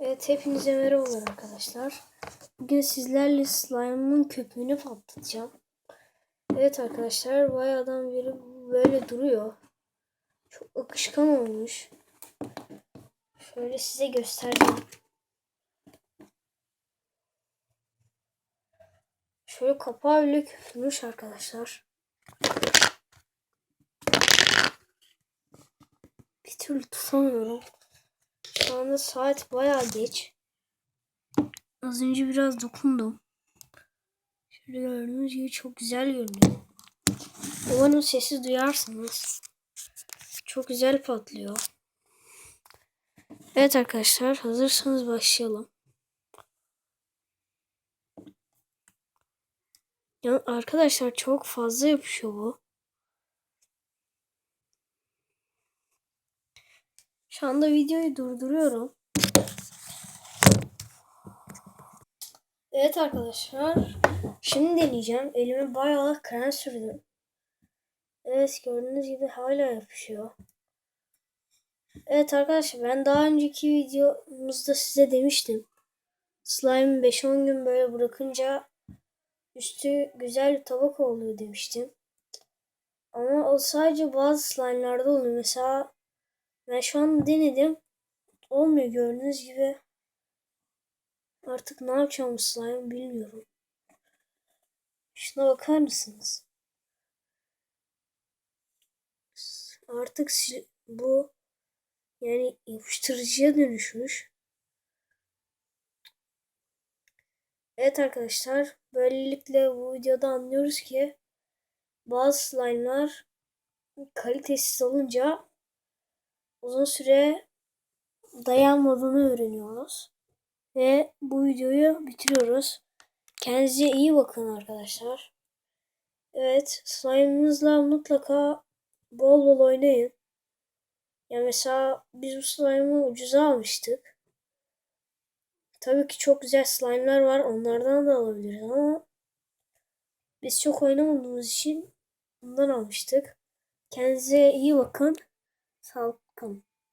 Evet hepinize merhabalar arkadaşlar. Bugün sizlerle slime'ın köpüğünü patlatacağım. Evet arkadaşlar bayağıdan beri böyle duruyor. Çok akışkan olmuş. Şöyle size göstereyim. Şöyle kapağı bile köpürmüş arkadaşlar. Bir türlü tutamıyorum. Şu anda saat bayağı geç. Az önce biraz dokundum. Şöyle gördüğünüz gibi çok güzel görünüyor. Umarım sesi duyarsınız. Çok güzel patlıyor. Evet arkadaşlar hazırsanız başlayalım. Ya arkadaşlar çok fazla yapışıyor bu. Şu anda videoyu durduruyorum. Evet arkadaşlar. Şimdi deneyeceğim. Elime bayağı krem sürdüm. Evet gördüğünüz gibi hala yapışıyor. Evet arkadaşlar ben daha önceki videomuzda size demiştim. Slime 5-10 gün böyle bırakınca üstü güzel bir tabaka oluyor demiştim. Ama o sadece bazı slime'larda oluyor. Mesela ben şu an denedim. Olmuyor gördüğünüz gibi. Artık ne yapacağım slime bilmiyorum. Şuna bakar mısınız? Artık bu yani yapıştırıcıya dönüşmüş. Evet arkadaşlar böylelikle bu videoda anlıyoruz ki bazı slime'lar kalitesiz olunca uzun süre dayanmadığını öğreniyoruz. Ve bu videoyu bitiriyoruz. Kendinize iyi bakın arkadaşlar. Evet slime'ınızla mutlaka bol bol oynayın. Ya mesela biz bu slime'ı ucuza almıştık. Tabii ki çok güzel slime'lar var. Onlardan da alabiliriz ama biz çok oynamadığımız için bundan almıştık. Kendinize iyi bakın. Sağlıklı welcome.